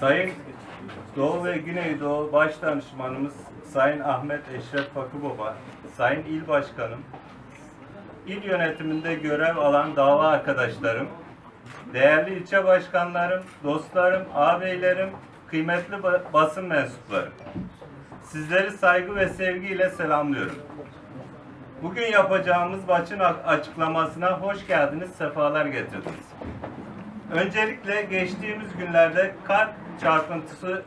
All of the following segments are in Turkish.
Sayın Doğu ve Güneydoğu Baş Danışmanımız Sayın Ahmet Eşref Fakıbaba, Sayın İl Başkanım, il yönetiminde görev alan dava arkadaşlarım, değerli ilçe başkanlarım, dostlarım, ağabeylerim, kıymetli ba- basın mensupları. Sizleri saygı ve sevgiyle selamlıyorum. Bugün yapacağımız maçın açıklamasına hoş geldiniz, sefalar getirdiniz. Öncelikle geçtiğimiz günlerde kalp çarpıntısı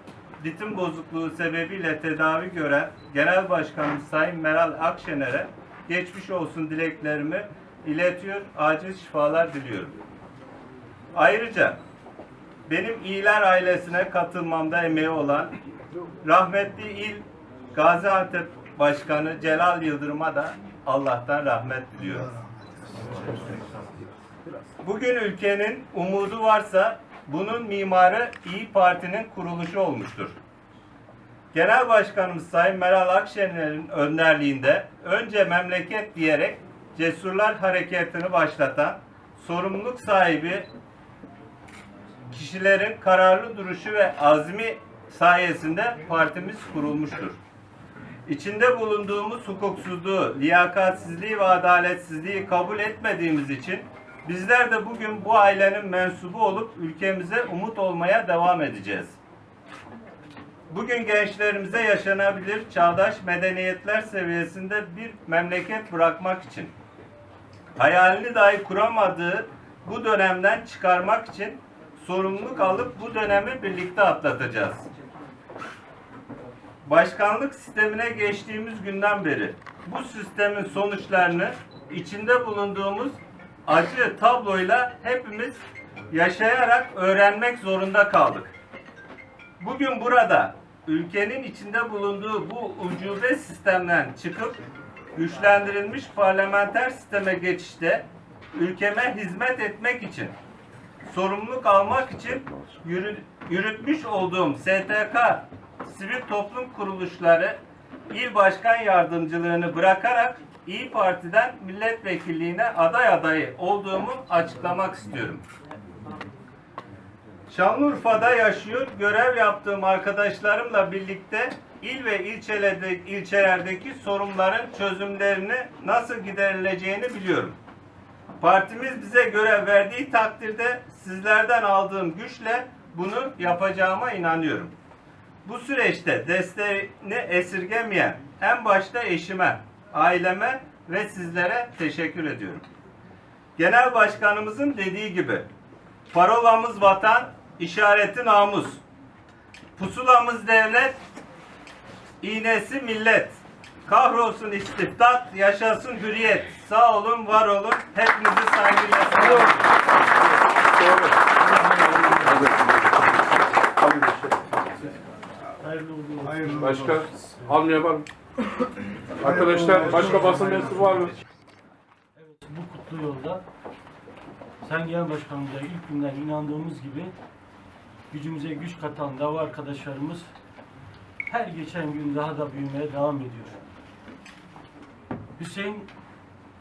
ritim bozukluğu sebebiyle tedavi gören Genel Başkanımız Sayın Meral Akşener'e geçmiş olsun dileklerimi iletiyor, acil şifalar diliyorum. Ayrıca benim İyiler ailesine katılmamda emeği olan rahmetli İl Gaziantep Başkanı Celal Yıldırım'a da Allah'tan rahmet diliyorum. Bugün ülkenin umudu varsa bunun mimarı İyi Parti'nin kuruluşu olmuştur. Genel Başkanımız Sayın Meral Akşener'in önderliğinde önce memleket diyerek Cesurlar Harekatı'nı başlatan sorumluluk sahibi kişilerin kararlı duruşu ve azmi sayesinde partimiz kurulmuştur. İçinde bulunduğumuz hukuksuzluğu, liyakatsizliği ve adaletsizliği kabul etmediğimiz için bizler de bugün bu ailenin mensubu olup ülkemize umut olmaya devam edeceğiz. Bugün gençlerimize yaşanabilir çağdaş medeniyetler seviyesinde bir memleket bırakmak için hayalini dahi kuramadığı bu dönemden çıkarmak için sorumluluk alıp bu dönemi birlikte atlatacağız. Başkanlık sistemine geçtiğimiz günden beri bu sistemin sonuçlarını içinde bulunduğumuz acı tabloyla hepimiz yaşayarak öğrenmek zorunda kaldık. Bugün burada ülkenin içinde bulunduğu bu ucube sistemden çıkıp güçlendirilmiş parlamenter sisteme geçişte ülkeme hizmet etmek için sorumluluk almak için yürü- yürütmüş olduğum STK, sivil toplum kuruluşları, il başkan yardımcılığını bırakarak İyi Parti'den milletvekilliğine aday adayı olduğumu açıklamak istiyorum. Şanlıurfa'da yaşıyor, görev yaptığım arkadaşlarımla birlikte il ve ilçelerde, ilçelerdeki sorunların çözümlerini nasıl giderileceğini biliyorum. Partimiz bize görev verdiği takdirde sizlerden aldığım güçle bunu yapacağıma inanıyorum. Bu süreçte desteğini esirgemeyen en başta eşime, aileme ve sizlere teşekkür ediyorum. Genel Başkanımızın dediği gibi parolamız vatan, işareti namus. Pusulamız devlet, iğnesi millet. Kahrolsun istibdat, yaşasın hürriyet. Sağ olun, var olun. Hepinizi saygıyla selamlıyorum. Başka almaya var mı? Arkadaşlar başka basın mensubu var mı? bu kutlu yolda Sayın Genel Başkanımıza ilk günden inandığımız gibi gücümüze güç katan dava arkadaşlarımız her geçen gün daha da büyümeye devam ediyor. Hüseyin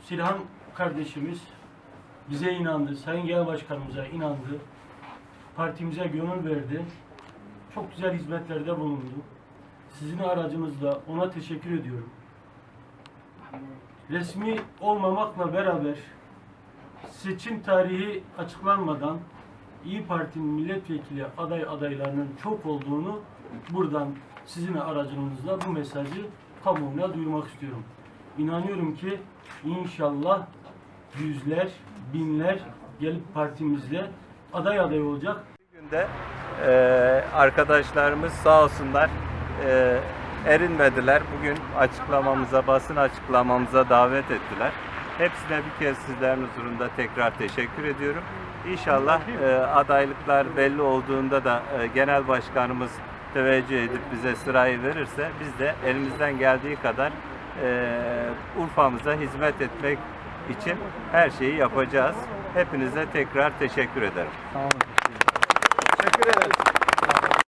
Silhan kardeşimiz bize inandı, Sayın Genel Başkanımıza inandı, partimize gönül verdi, çok güzel hizmetlerde bulundu. Sizin aracınızla ona teşekkür ediyorum resmi olmamakla beraber seçim tarihi açıklanmadan İyi Parti'nin milletvekili aday adaylarının çok olduğunu buradan sizin aracınızla bu mesajı kamuoyuna duyurmak istiyorum. İnanıyorum ki inşallah yüzler, binler gelip partimizde aday aday olacak. Günde e, arkadaşlarımız sağ olsunlar e, erinmediler. Bugün açıklamamıza, basın açıklamamıza davet ettiler. Hepsine bir kez sizlerin huzurunda tekrar teşekkür ediyorum. İnşallah e, adaylıklar belli olduğunda da e, genel başkanımız teveccüh edip bize sırayı verirse biz de elimizden geldiği kadar e, Urfa'mıza hizmet etmek için her şeyi yapacağız. Hepinize tekrar teşekkür ederim. Teşekkür ederim.